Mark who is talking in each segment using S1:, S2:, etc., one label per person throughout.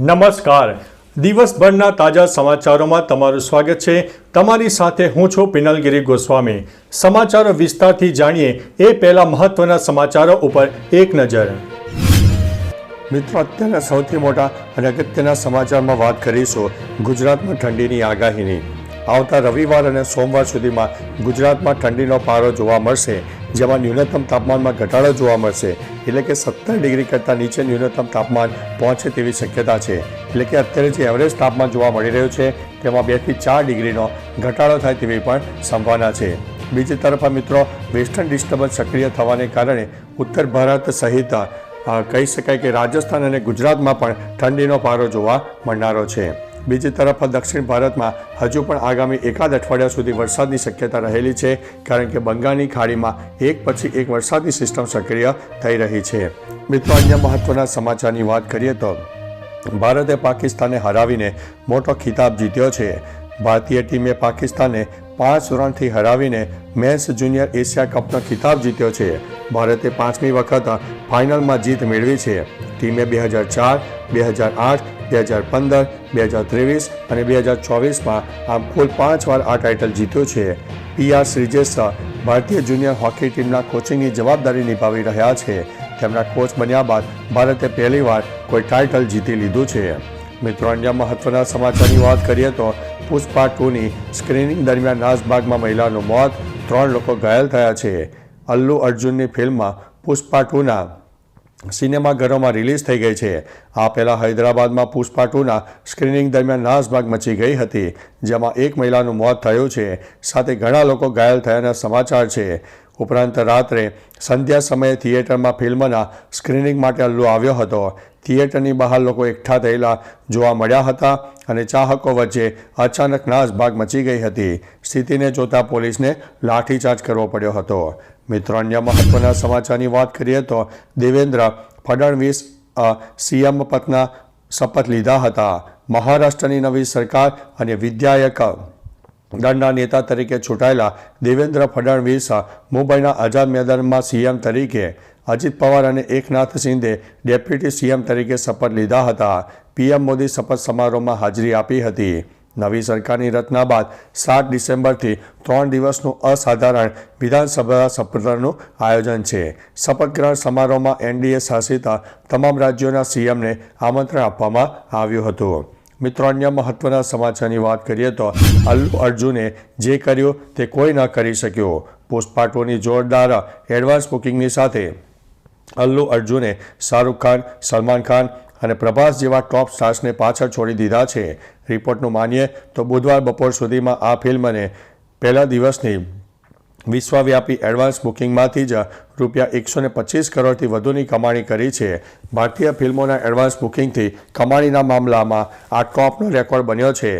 S1: નમસ્કાર. દિવસભરના તાજા સમાચારોમાં તમારું સ્વાગત છે. તમારી સાથે હું છું પિનલગીરી ગોસ્વામી. સમાચારો વિસ્તારથી જાણીએ એ પહેલા મહત્વના સમાચારો ઉપર એક નજર. મિત્રો, અત્યારના સૌથી મોટા અને અગત્યના સમાચારમાં વાત કરીશું ગુજરાતમાં ઠંડીની આગાહીની. આવતા રવિવાર અને સોમવાર સુધીમાં ગુજરાતમાં ઠંડીનો પારો જોવા મળશે. જેમાં ન્યૂનતમ તાપમાનમાં ઘટાડો જોવા મળશે. એટલે કે સત્તર ડિગ્રી કરતાં નીચે ન્યૂનતમ તાપમાન પહોંચે તેવી શક્યતા છે. એટલે કે અત્યારે જે એવરેજ તાપમાન જોવા મળી રહ્યું છે, તેમાં બેથી ચાર ડિગ્રીનો ઘટાડો થાય તેવી પણ સંભાવના છે. બીજી તરફ મિત્રો, વેસ્ટર્ન ડિસ્ટર્બન્સ સક્રિય થવાને કારણે ઉત્તર ભારત સહિત કહી શકાય કે રાજસ્થાન અને ગુજરાતમાં પણ ઠંડીનો પારો જોવા મળનારો છે. બીજી તરફ દક્ષિણ ભારતમાં હજુ પણ આગામી એકાદ અઠવાડિયા સુધી વરસાદની શક્યતા રહેલી છે, કારણ કે બંગાળની ખાડીમાં એક પછી એક વરસાદની સિસ્ટમ સક્રિય થઈ રહી છે. મિત્રો, અન્ય મહત્વના સમાચારની વાત કરીએ તો ભારતે પાકિસ્તાનને હરાવીને મોટો ખિતાબ જીત્યો છે. ભારતીય ટીમે પાકિસ્તાનને પાંચ રનથી હરાવીને મેન્સ જુનિયર એશિયા કપનો ખિતાબ જીત્યો છે. ભારતે પાંચમી વખત ફાઇનલમાં જીત મેળવી છે. ટીમે બે હજાર ચાર, બે હજાર આઠ બે હજાર પંદર, બે હજાર ત્રેવીસ અને બે હજાર ચોવીસમાં આમ કુલ પાંચ વાર આ ટાઇટલ જીત્યું છે. પીઆર શ્રીજેશ ભારતીય જુનિયર હોકી ટીમના કોચિંગની જવાબદારી નિભાવી રહ્યા છે. તેમના કોચ બન્યા બાદ ભારતે પહેલીવાર કોઈ ટાઇટલ જીતી લીધું છે. મિત્રો, અન્ય મહત્વના સમાચારની વાત કરીએ તો પુષ્પા ટુની સ્ક્રીનિંગ દરમિયાન નાસભાગમાં મહિલાનું મોત, ત્રણ લોકો ઘાયલ થયા છે. અલ્લુ અર્જુનની ફિલ્મમાં પુષ્પા ટુના સિનેમાઘરોમાં રિલીઝ થઈ ગઈ છે. આ પહેલાં હૈદરાબાદમાં પુષ્પા ટુના સ્ક્રીનિંગ દરમિયાન નાસભાગ મચી ગઈ હતી, જેમાં એક મહિલાનું મોત થયું છે. સાથે ઘણા લોકો ઘાયલ થયાના સમાચાર છે. ઉપરાંત રાત્રે સંધ્યા સમયે થિયેટરમાં ફિલ્મના સ્ક્રીનિંગ માટે અલ્લુ આવ્યો હતો. થિયેટરની બહાર લોકો એકઠા થયેલા જોવા મળ્યા હતા અને ચાહકો વચ્ચે અચાનક નાસભાગ મચી ગઈ હતી. સ્થિતિને જોતા પોલીસને લાઠીચાર્જ કરવો પડ્યો હતો. મિત્રો, અન્ય મહત્વના સમાચારની વાત કરીએ તો દેવેન્દ્ર ફડણવીસ સીએમ પદના શપથ લીધા હતા. મહારાષ્ટ્રની નવી સરકાર અને વિધાયક દળના નેતા તરીકે ચૂંટાયેલા દેવેન્દ્ર ફડણવીસ મુંબઈના આઝાદ મેદાનમાં સીએમ તરીકે અજીત પવાર અને એકનાથ શિંદે ડેપ્યુટી સીએમ તરીકે શપથ લીધા હતા. પીએમ મોદી શપથ સમારોહમાં હાજરી આપી હતી. નવી સરકારની રચના બાદ સાત ડિસેમ્બરથી ત્રણ દિવસનું અસાધારણ વિધાનસભા સત્રનું આયોજન છે. શપથ ગ્રહણ સમારોહમાં એનડીએ શાસિત તમામ રાજ્યોના સીએમને આમંત્રણ આપવામાં આવ્યું હતું. મિત્રો, અન્ય મહત્વના સમાચારની વાત કરીએ તો અલ્લુ અર્જુને જે કર્યું તે કોઈ ન કરી શક્યું. પુષ્પા જોરદાર એડવાન્સ બુકિંગની સાથે અલ્લુ અર્જુને શાહરૂખ ખાન, સલમાન ખાન અને પ્રભાસ જેવા ટોપ સ્ટાર્સને પાછળ છોડી દીધા છે. રિપોર્ટનું માનીએ તો બુધવાર બપોર સુધીમાં આ ફિલ્મને પહેલા દિવસની વિશ્વવ્યાપી એડવાન્સ બુકિંગમાંથી જ રૂપિયા એકસો ને પચીસ કરોડથી વધુની કમાણી કરી છે. ભારતીય ફિલ્મોના એડવાન્સ બુકિંગથી કમાણીના મામલામાં આ ટોપનો રેકોર્ડ બન્યો છે.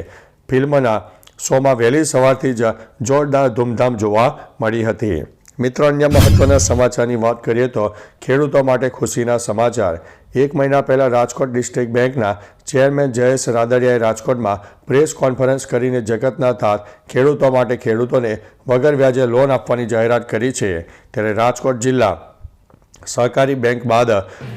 S1: ફિલ્મના શોમાં વહેલી સવારથી જ જોરદાર ધૂમધામ જોવા મળી હતી. મિત્રો, અન્ય મહત્વના સમાચારની વાત કરીએ તો ખેડૂતો માટે ખુશીના સમાચાર. એક મહિના પહેલાં રાજકોટ ડિસ્ટ્રિક્ટ બેંકના ચેરમેન જયેશ રાદડિયાએ રાજકોટમાં પ્રેસ કોન્ફરન્સ કરીને જગતના તાત ખેડૂતો માટે ખેડૂતોને વગર વ્યાજે લોન આપવાની જાહેરાત કરી છે. ત્યારે રાજકોટ જિલ્લા સહકારી બેંક બાદ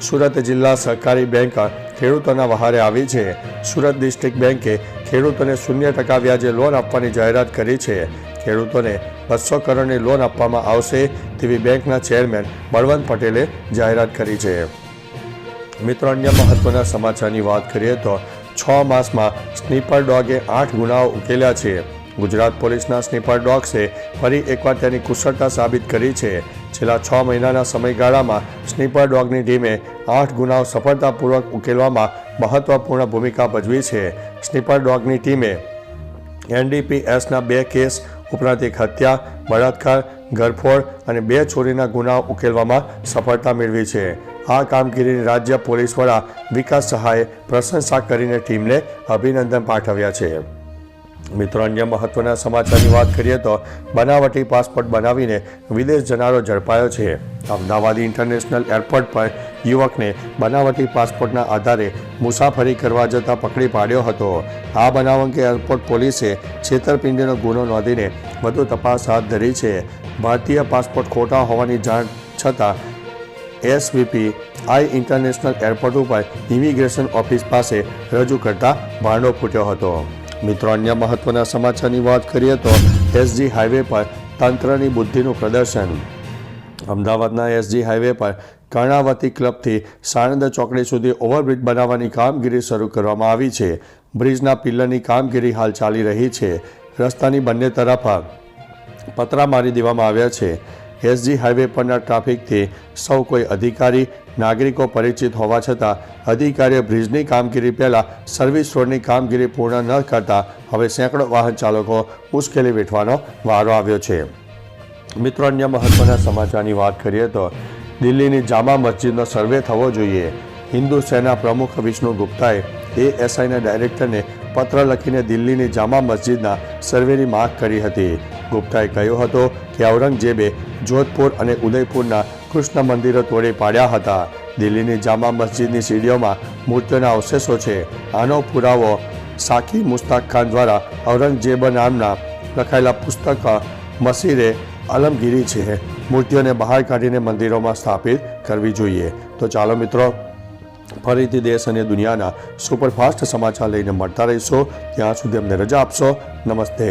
S1: સુરત જિલ્લા સહકારી બેંક ખેડૂતોના વહારે આવી છે. સુરત ડિસ્ટ્રિક્ટ બેંકે ખેડૂતોને શૂન્ય ટકા વ્યાજે લોન આપવાની જાહેરાત કરી છે. ખેડૂતોને બસો કરોડની લોન આપવામાં આવશે તેવી બેંકના ચેરમેન બળવંત પટેલે જાહેરાત કરી છે. મિત્રો, અન્ય મહત્વના સમાચારની વાત કરીએ તો છ માસમાં સ્નીપર ડોગે આઠ ગુનાઓ ઉકેલ્યા છે. ગુજરાત પોલીસના સ્નીપર ડોગ્સે ફરી એકવાર તેની કુશળતા સાબિત કરી છે. છેલ્લા છ મહિનાના સમયગાળામાં સ્નીપર ડોગની ટીમે આઠ ગુનાઓ સફળતાપૂર્વક ઉકેલવામાં મહત્વપૂર્ણ ભૂમિકા ભજવી છે. સ્નીપર ડોગની ટીમે એનડીપીએસના બે કેસ ઉપરાંત એક હત્યા, બળાત્કાર ગરફોડ અને બે ચોરીના ગુનાઓ ઉકેલવામાં સફળતા મેળવી છે. આ કામગીરીની રાજ્ય પોલીસ વડા વિકાસ સહાયે પ્રશંસા કરીને ટીમને અભિનંદન પાઠવ્યા છે. મિત્રો, અન્ય મહત્વના સમાચારની વાત કરીએ તો બનાવટી પાસપોર્ટ બનાવીને વિદેશ જનારો ઝડપાયો છે. અમદાવાદ ઇન્ટરનેશનલ એરપોર્ટ પર યુવકને બનાવટી પાસપોર્ટના આધારે મુસાફરી કરવા જતાં પકડી પાડ્યો હતો. આ બનાવ અંગે એરપોર્ટ પોલીસે છેતરપિંડીનો ગુનો નોંધીને વધુ તપાસ હાથ ધરી છે. ભારતીય પાસપોર્ટ ખોટા હોવાની જાણ છતાં
S2: એસવીપી આઈ ઇન્ટરનેશનલ એરપોર્ટ ઉપર ઇમિગ્રેશન ઓફિસ પાસે રજૂ કરતા ભાંડો ફૂટ્યો હતો. મિત્રો, અન્ય મહત્વના સમાચારની વાત કરીએ તો એસજી હાઈવે પર તંત્રની બુદ્ધિનું પ્રદર્શન. અમદાવાદના એસજી હાઈવે પર કર્ણાવતી ક્લબથી સાણંદ ચોકડી સુધી ઓવરબ્રિજ બનાવવાની કામગીરી શરૂ કરવામાં આવી છે. બ્રિજના પિલ્લરની કામગીરી હાલ ચાલી રહી છે. રસ્તાની બંને તરફ પતરા મારી દેવામાં આવ્યા છે. એસજી હાઈવે પરના ટ્રાફિકથી સૌ કોઈ અધિકારી, નાગરિકો પરિચિત હોવા છતાં અધિકારીઓ બ્રિજની કામગીરી પહેલાં સર્વિસ રોડની કામગીરી પૂર્ણ ન કરતા હવે સેંકડો વાહન ચાલકો મુશ્કેલી વેઠવાનો વારો આવ્યો છે. મિત્રો, અન્ય મહત્વના સમાચારની વાત કરીએ તો દિલ્હીની જામા મસ્જિદનો સર્વે થવો જોઈએ. હિન્દુ સેના પ્રમુખ વિષ્ણુ ગુપ્તાએ એએસઆઈના ડાયરેક્ટરને પત્ર લખીને દિલ્હીની જામા મસ્જિદના સર્વેની માંગ કરી હતી. ગુપ્તાએ કહ્યો હતો કે ઔરંગઝેબે જોધપુર અને ઉદયપુરના કૃષ્ણ મંદિરો તોડી પાડ્યા હતા. દિલ્હીની જામા મસ્જિદની સીડીઓમાં મૂર્તિઓના અવશેષો છે. આનો પુરાવો સાકી મુસ્તાક ખાન દ્વારા ઔરંગઝેબ નામના લખાયેલા પુસ્તક મસીરે આલમગીરી છે. મૂર્તિઓને બહાર કાઢીને મંદિરોમાં સ્થાપિત કરવી જોઈએ. તો ચાલો મિત્રો, ફરીથી દેશ અને દુનિયાના સુપરફાસ્ટ સમાચાર લઈને મળતા રહીશો. ત્યાં સુધી અમને રજા આપશો. નમસ્તે.